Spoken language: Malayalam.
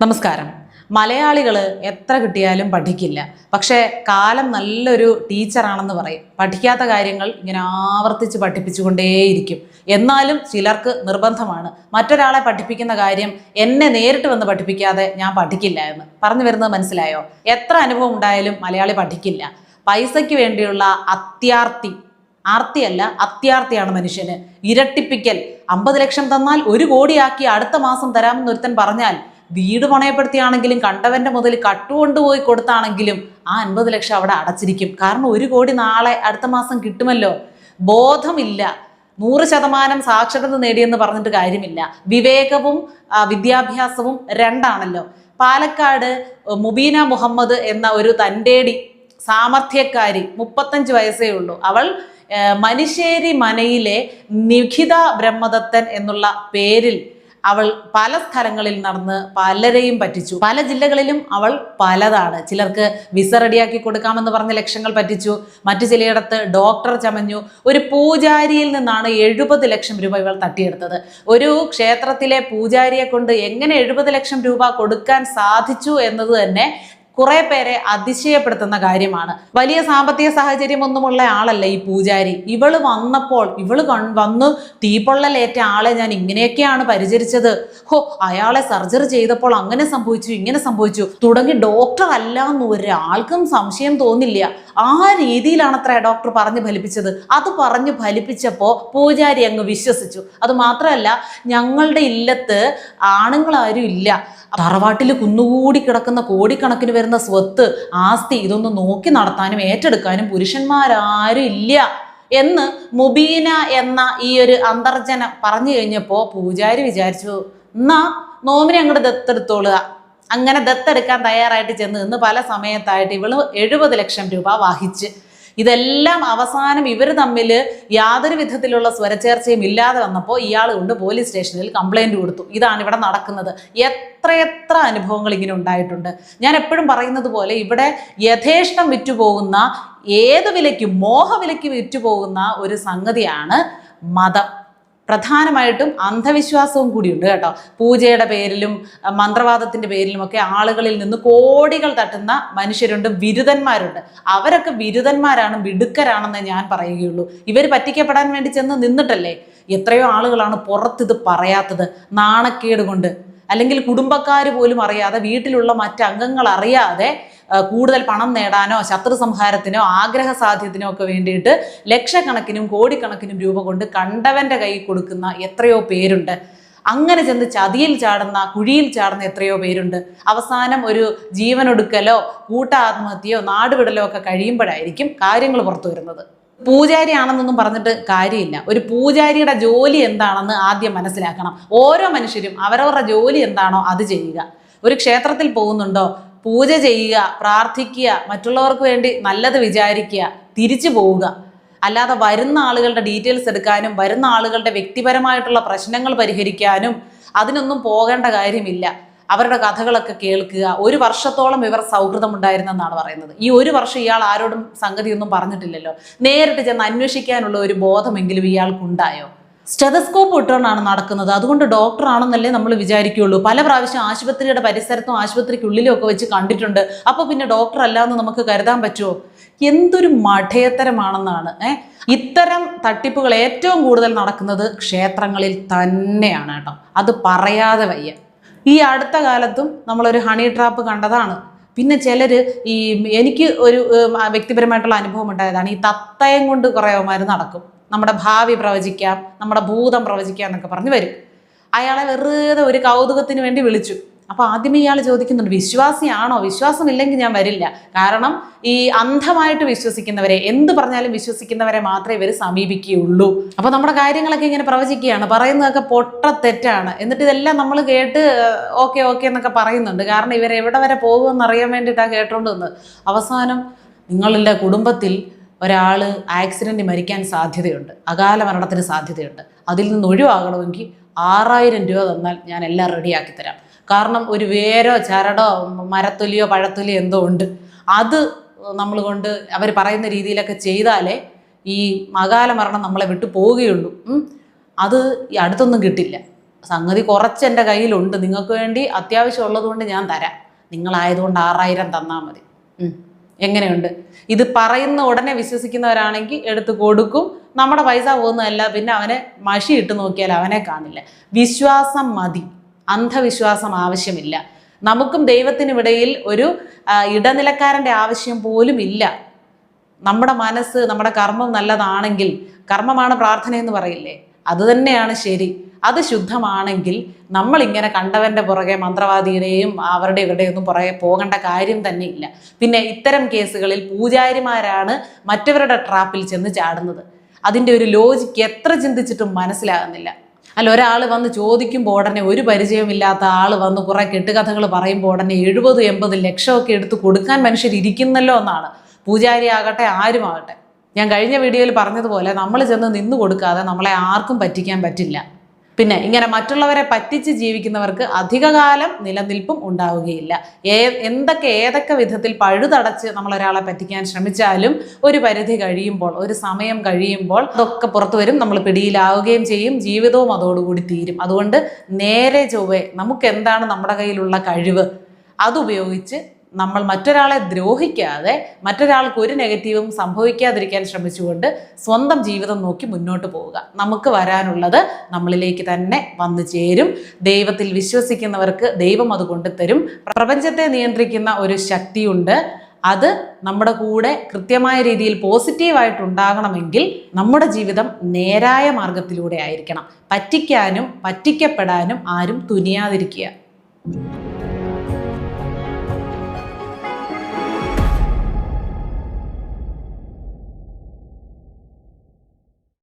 നമസ്കാരം. മലയാളികൾ എത്ര കിട്ടിയാലും പഠിക്കില്ല. പക്ഷേ കാലം നല്ലൊരു ടീച്ചറാണെന്ന് പറയും. പഠിക്കാത്ത കാര്യങ്ങൾ ഇങ്ങനെ ആവർത്തിച്ച് പഠിപ്പിച്ചുകൊണ്ടേയിരിക്കും. എന്നാലും ചിലർക്ക് നിർബന്ധമാണ്. മറ്റൊരാളെ പഠിപ്പിക്കുന്ന കാര്യം എന്നെ നേരിട്ട് വന്ന് പഠിപ്പിക്കാതെ ഞാൻ പഠിക്കില്ല എന്ന്. പറഞ്ഞു വരുന്നത് മനസ്സിലായോ? എത്ര അനുഭവം ഉണ്ടായാലും മലയാളി പഠിക്കില്ല. പൈസയ്ക്ക് വേണ്ടിയുള്ള അത്യാർത്തി ആർത്തിയല്ല അത്യാർത്തിയാണ് മനുഷ്യന്. ഇരട്ടിപ്പിക്കൽ. അമ്പത് ലക്ഷം തന്നാൽ ഒരു കോടിയാക്കി അടുത്ത മാസം തരാമെന്ന് ഒരുത്തൻ പറഞ്ഞാൽ വീട് പണയപ്പെടുത്തിയാണെങ്കിലും കണ്ടവന്റെ മുതൽ കട്ടുകൊണ്ടുപോയി കൊടുത്താണെങ്കിലും ആ അൻപത് ലക്ഷം അവിടെ അടച്ചിരിക്കും. കാരണം ഒരു കോടി നാളെ അടുത്ത മാസം കിട്ടുമല്ലോ? ബോധമില്ല. നൂറ് ശതമാനം സാക്ഷരത നേടിയെന്ന് പറഞ്ഞിട്ട് കാര്യമില്ല. വിവേകവും വിദ്യാഭ്യാസവും രണ്ടാണല്ലോ. പാലക്കാട് മുബീന മുഹമ്മദ് എന്ന ഒരു തന്റെടി സാമർഥ്യക്കാരി മുപ്പത്തഞ്ച് വയസ്സേ ഉള്ളൂ. അവൾ മനുഷ്യേരി മനയിലെ നിഖിത ബ്രഹ്മദത്തൻ എന്നുള്ള പേരിൽ അവൾ പല സ്ഥലങ്ങളിൽ നടന്ന് പലരെയും പറ്റിച്ചു. പല ജില്ലകളിലും അവൾ പലതാണ്. ചിലർക്ക് വിസ റെഡിയാക്കി കൊടുക്കാമെന്ന് പറഞ്ഞ് ലക്ഷങ്ങൾ പറ്റിച്ചു. മറ്റു ചിലയിടത്ത് ഡോക്ടർ ചമഞ്ഞു. ഒരു പൂജാരിയിൽ നിന്നാണ് എഴുപത് ലക്ഷം രൂപ ഇവൾ തട്ടിയെടുത്തത്. ഒരു ക്ഷേത്രത്തിലെ പൂജാരിയെ കൊണ്ട് എങ്ങനെ എഴുപത് ലക്ഷം രൂപ കൊടുക്കാൻ സാധിച്ചു എന്നത് തന്നെ കുറെ പേരെ അതിശയപ്പെടുത്തുന്ന കാര്യമാണ്. വലിയ സാമ്പത്തിക സാഹചര്യമൊന്നുമുള്ള ആളല്ല ഈ പൂജാരി. ഇവൾ വന്നപ്പോൾ ഇവൾ വന്ന് തീപ്പൊള്ളലേറ്റ ആളെ ഞാൻ ഇങ്ങനെയൊക്കെയാണ് പരിചരിച്ചത്. ഹോ അയാളെ സർജറി ചെയ്തപ്പോൾ അങ്ങനെ സംഭവിച്ചു ഇങ്ങനെ സംഭവിച്ചു. തുടങ്ങി ഡോക്ടർ അല്ല എന്ന് ഒരാൾക്കും സംശയം തോന്നില്ല. ആ രീതിയിലാണത്ര ഡോക്ടർ പറഞ്ഞു ഫലിപ്പിച്ചത്. അത് പറഞ്ഞു ഫലിപ്പിച്ചപ്പോൾ പൂജാരി അങ്ങ് വിശ്വസിച്ചു. അത് മാത്രമല്ല ഞങ്ങളുടെ ഇല്ലത്ത് ആണുങ്ങളാരും ഇല്ല. തറവാട്ടിൽ കുന്നുകൂടി കിടക്കുന്ന കോടിക്കണക്കിന് വരുന്ന സ്വത്ത് ആസ്തി ഇതൊന്നും നോക്കി നടത്താനും ഏറ്റെടുക്കാനും പുരുഷന്മാരാരും ഇല്ല എന്ന് മുബീന എന്ന ഈ ഒരു അന്തർജനം പറഞ്ഞു കഴിഞ്ഞപ്പോൾ പൂജാരി വിചാരിച്ചു എന്നാ നോമിനെ അങ്ങോട്ട് ദത്തെടുത്തോളുക. അങ്ങനെ ദത്തെടുക്കാൻ തയ്യാറായിട്ട് ചെന്ന് ഇന്ന് പല സമയത്തായിട്ട് ഇവൾ എഴുപത് ലക്ഷം രൂപ വഹിച്ച് ഇതെല്ലാം അവസാനം ഇവർ തമ്മിൽ യാതൊരു വിധത്തിലുള്ള സ്വരച്ചേർച്ചയും ഇല്ലാതെ വന്നപ്പോൾ ഇയാൾ കൊണ്ട് പോലീസ് സ്റ്റേഷനിൽ കംപ്ലൈന്റ് കൊടുത്തു. ഇതാണ് ഇവിടെ നടക്കുന്നത്. എത്രയെത്ര അനുഭവങ്ങൾ ഇങ്ങനെ ഉണ്ടായിട്ടുണ്ട്. ഞാൻ എപ്പോഴും പറയുന്നത് പോലെ ഇവിടെ യഥേഷ്ടം വിറ്റുപോകുന്ന ഏത് വിലയ്ക്കും മോഹവിലയ്ക്ക് വിറ്റുപോകുന്ന ഒരു സംഗതിയാണ് മതം. പ്രധാനമായിട്ടും അന്ധവിശ്വാസവും കൂടിയുണ്ട് കേട്ടോ. പൂജയുടെ പേരിലും മന്ത്രവാദത്തിന്റെ പേരിലുമൊക്കെ ആളുകളിൽ നിന്ന് കോടികൾ തട്ടുന്ന മനുഷ്യരുണ്ട് ബിരുദന്മാരുണ്ട് അവരൊക്കെ ബിരുദന്മാരാണ് മിടുക്കരാണെന്ന് ഞാൻ പറയുകയുള്ളൂ. ഇവർ പറ്റിക്കപ്പെടാൻ വേണ്ടി ചെന്ന് നിന്നിട്ടല്ലേ എത്രയോ ആളുകളാണ് പുറത്തിത് പറയാത്തത്. നാണക്കേട് കൊണ്ട്. അല്ലെങ്കിൽ കുടുംബക്കാർ പോലും അറിയാതെ വീട്ടിലുള്ള മറ്റംഗങ്ങൾ അറിയാതെ കൂടുതൽ പണം നേടാനോ ശത്രു സംഹാരത്തിനോ ആഗ്രഹ സാധ്യത്തിനോ ഒക്കെ വേണ്ടിയിട്ട് ലക്ഷക്കണക്കിനും കോടിക്കണക്കിനും രൂപ കൊണ്ട് കണ്ടവന്റെ കൈ കൊടുക്കുന്ന എത്രയോ പേരുണ്ട്. അങ്ങനെ ചെന്ന് ചതിയിൽ ചാടുന്ന കുഴിയിൽ ചാടുന്ന എത്രയോ പേരുണ്ട്. അവസാനം ഒരു ജീവനൊടുക്കലോ കൂട്ട ആത്മഹത്യയോ നാടുവിടലോ ഒക്കെ കഴിയുമ്പോഴായിരിക്കും കാര്യങ്ങൾ പുറത്തു വരുന്നത്. പൂജാരി ആണെന്നൊന്നും പറഞ്ഞിട്ട് കാര്യമില്ല. ഒരു പൂജാരിയുടെ ജോലി എന്താണെന്ന് ആദ്യം മനസ്സിലാക്കണം. ഓരോ മനുഷ്യരും അവരവരുടെ ജോലി എന്താണോ അത് ചെയ്യുക. ഒരു ക്ഷേത്രത്തിൽ പോകുന്നുണ്ടോ? പൂജ ചെയ്യുക പ്രാർത്ഥിക്കുക മറ്റുള്ളവർക്ക് വേണ്ടി നല്ലത് വിചാരിക്കുക തിരിച്ചു പോവുക. അല്ലാതെ വരുന്ന ആളുകളുടെ ഡീറ്റെയിൽസ് എടുക്കാനും വരുന്ന ആളുകളുടെ വ്യക്തിപരമായിട്ടുള്ള പ്രശ്നങ്ങൾ പരിഹരിക്കാനും അതിനൊന്നും പോകേണ്ട കാര്യമില്ല. അവരുടെ കഥകളൊക്കെ കേൾക്കുക. ഒരു വർഷത്തോളം ഇവർ സൗഹൃദം ഉണ്ടായിരുന്നെന്നാണ് പറയുന്നത്. ഈ ഒരു വർഷം ഇയാൾ ആരോടും സംഗതിയൊന്നും പറഞ്ഞിട്ടില്ലല്ലോ. നേരിട്ട് ചെന്ന് അന്വേഷിക്കാനുള്ള ഒരു ബോധമെങ്കിലും ഇയാൾക്കുണ്ടായോ? സ്റ്റെതസ്കോപ്പ് ഇട്ടുകൊണ്ടാണ് നടക്കുന്നത്. അതുകൊണ്ട് ഡോക്ടർ ആണെന്നല്ലേ നമ്മൾ വിചാരിക്കുകയുള്ളൂ പല പ്രാവശ്യം ആശുപത്രിയുടെ പരിസരത്തും ആശുപത്രിക്കുള്ളിലും ഒക്കെ വെച്ച് കണ്ടിട്ടുണ്ട്. അപ്പോൾ പിന്നെ ഡോക്ടർ അല്ല എന്ന് നമുക്ക് കരുതാൻ പറ്റുമോ എന്തൊരു മഠയത്തരമാണെന്നാണ് ഏ? ഇത്തരം തട്ടിപ്പുകൾ ഏറ്റവും കൂടുതൽ നടക്കുന്നത് ക്ഷേത്രങ്ങളിൽ തന്നെയാണ് കേട്ടോ. അത് പറയാതെ വയ്യ. ഈ അടുത്ത കാലത്തും നമ്മളൊരു ഹണി ട്രാപ്പ് കണ്ടതാണ്. പിന്നെ ചിലർ ഈ എനിക്ക് ഒരു വ്യക്തിപരമായിട്ടുള്ള അനുഭവം ഉണ്ടായതാണ്. ഈ തത്തയം കൊണ്ട് കുറേ അവന്മാർ നടക്കും. നമ്മുടെ ഭാവി പ്രവചിക്കാം നമ്മുടെ ഭൂതം പ്രവചിക്കാം എന്നൊക്കെ പറഞ്ഞ് വരും. അയാളെ വെറുതെ ഒരു കൗതുകത്തിന് വേണ്ടി വിളിച്ചു. അപ്പോൾ ആദ്യമേ ഇയാൾ ചോദിക്കുന്നുണ്ട് വിശ്വാസിയാണോ? വിശ്വാസമില്ലെങ്കിൽ ഞാൻ വരില്ല. കാരണം ഈ അന്ധമായിട്ട് വിശ്വസിക്കുന്നവരെ എന്ത് പറഞ്ഞാലും വിശ്വസിക്കുന്നവരെ മാത്രമേ ഇവർ സമീപിക്കുകയുള്ളൂ. അപ്പോൾ നമ്മുടെ കാര്യങ്ങളൊക്കെ ഇങ്ങനെ പ്രവചിക്കുകയാണ് പറയുന്നതൊക്കെ പൊട്ട തെറ്റാണ് എന്നിട്ട് ഇതെല്ലാം നമ്മൾ കേട്ട് ഓക്കെ ഓക്കെ എന്നൊക്കെ പറയുന്നുണ്ട്. കാരണം ഇവരെവിടെ വരെ പോകുമെന്ന് അറിയാൻ വേണ്ടിയിട്ടാണ് കേട്ടോണ്ടുവന്നത് അവസാനം നിങ്ങളുടെ കുടുംബത്തിൽ ഒരാൾ ആക്സിഡന്റ് മരിക്കാൻ സാധ്യതയുണ്ട്. അകാല മരണത്തിന് സാധ്യതയുണ്ട്. അതിൽ നിന്ന് ഒഴിവാകണമെങ്കിൽ ആറായിരം രൂപ തന്നാൽ ഞാൻ എല്ലാം റെഡിയാക്കി തരാം. കാരണം ഒരു വേരോ ചരടോ മരത്തൊലിയോ പഴത്തൊലിയോ എന്തോ ഉണ്ട്. അത് നമ്മൾ കൊണ്ട് അവർ പറയുന്ന രീതിയിലൊക്കെ ചെയ്താലേ ഈ അകാല മരണം നമ്മളെ വിട്ടു പോവുകയുള്ളൂ. അത് അടുത്തൊന്നും കിട്ടില്ല. സംഗതി കുറച്ച് എന്റെ കയ്യിലുണ്ട്. നിങ്ങൾക്ക് വേണ്ടി അത്യാവശ്യം ഉള്ളതുകൊണ്ട് ഞാൻ തരാം. നിങ്ങളായതുകൊണ്ട് ആറായിരം തന്നാൽ മതി. എങ്ങനെയുണ്ട്? ഇത് പറയുന്ന ഉടനെ വിശ്വസിക്കുന്നവരാണെങ്കിൽ എടുത്ത് കൊടുക്കും. നമ്മുടെ പൈസ പോകുന്നതല്ല പിന്നെ അവനെ മഷി ഇട്ട് നോക്കിയാൽ അവനെ കാണില്ല. വിശ്വാസം മതി. അന്ധവിശ്വാസം ആവശ്യമില്ല. നമുക്കും ദൈവത്തിനുമിടയിൽ ഒരു ഇടനിലക്കാരന്റെ ആവശ്യം പോലും ഇല്ല. നമ്മുടെ മനസ്സ് നമ്മുടെ കർമ്മം നല്ലതാണെങ്കിൽ കർമ്മമാണ് പ്രാർത്ഥന എന്ന് പറയില്ലേ? അത് തന്നെയാണ് ശരി. അത് ശുദ്ധമാണെങ്കിൽ നമ്മൾ ഇങ്ങനെ കണ്ടവന്റെ പുറകെ മന്ത്രവാദിയുടെയും അവരുടെ ഇവരുടെയൊന്നും പുറകെ പോകേണ്ട കാര്യം തന്നെ ഇല്ല പിന്നെ ഇത്തരം കേസുകളിൽ പൂജാരിമാരാണ് മറ്റവരുടെ ട്രാപ്പിൽ ചെന്ന് ചാടുന്നത്. അതിന്റെ ഒരു ലോജിക്ക് എത്ര ചിന്തിച്ചിട്ടും മനസ്സിലാകുന്നില്ല. അല്ല ഒരാൾ വന്ന് ചോദിക്കുമ്പോൾ ഉടനെ ഒരു പരിചയമില്ലാത്ത ആൾ വന്ന് കുറേ കെട്ടുകഥകൾ പറയുമ്പോൾ ഉടനെ എഴുപത് എൺപത് ലക്ഷമൊക്കെ എടുത്ത് കൊടുക്കാൻ മനുഷ്യരിരിക്കുന്നല്ലോ എന്നാണ്. പൂജാരി ആകട്ടെ ആരുമാകട്ടെ. ഞാൻ കഴിഞ്ഞ വീഡിയോയിൽ പറഞ്ഞതുപോലെ നമ്മൾ ചെന്ന് നിന്ന് കൊടുക്കാതെ നമ്മളെ ആർക്കും പറ്റിക്കാൻ പറ്റില്ല. പിന്നെ ഇങ്ങനെ മറ്റുള്ളവരെ പറ്റിച്ച് ജീവിക്കുന്നവർക്ക് അധികകാലം നിലനിൽപ്പും ഉണ്ടാവുകയില്ല. ഏ എന്തൊക്കെ ഏതൊക്കെ വിധത്തിൽ പഴുതടച്ച് നമ്മളൊരാളെ പറ്റിക്കാൻ ശ്രമിച്ചാലും ഒരു പരിധി കഴിയുമ്പോൾ ഒരു സമയം കഴിയുമ്പോൾ അതൊക്കെ പുറത്തു വരും നമ്മൾ പിടിയിലാവുകയും ചെയ്യും ജീവിതവും അതോടുകൂടി തീരും. അതുകൊണ്ട് നേരെ ചൊവ്വേ നമുക്ക് എന്താണ് നമ്മുടെ കയ്യിലുള്ള കഴിവ്? അതുപയോഗിച്ച് നമ്മൾ മറ്റൊരാളെ ദ്രോഹിക്കാതെ മറ്റൊരാൾക്ക് ഒരു നെഗറ്റീവും സംഭവിക്കാതിരിക്കാൻ ശ്രമിച്ചുകൊണ്ട് സ്വന്തം ജീവിതം നോക്കി മുന്നോട്ട് പോവുക. നമുക്ക് വരാനുള്ളത് നമ്മളിലേക്ക് തന്നെ വന്നു ചേരും. ദൈവത്തിൽ വിശ്വസിക്കുന്നവർക്ക് ദൈവം അത് കൊണ്ടുതരും പ്രപഞ്ചത്തെ നിയന്ത്രിക്കുന്ന ഒരു ശക്തിയുണ്ട്. അത് നമ്മുടെ കൂടെ കൃത്യമായ രീതിയിൽ പോസിറ്റീവായിട്ട് ഉണ്ടാകണമെങ്കിൽ നമ്മുടെ ജീവിതം നേരായ മാർഗത്തിലൂടെ ആയിരിക്കണം. പറ്റിക്കാനും പറ്റിക്കപ്പെടാനും ആരും തുനിയാതിരിക്കുക.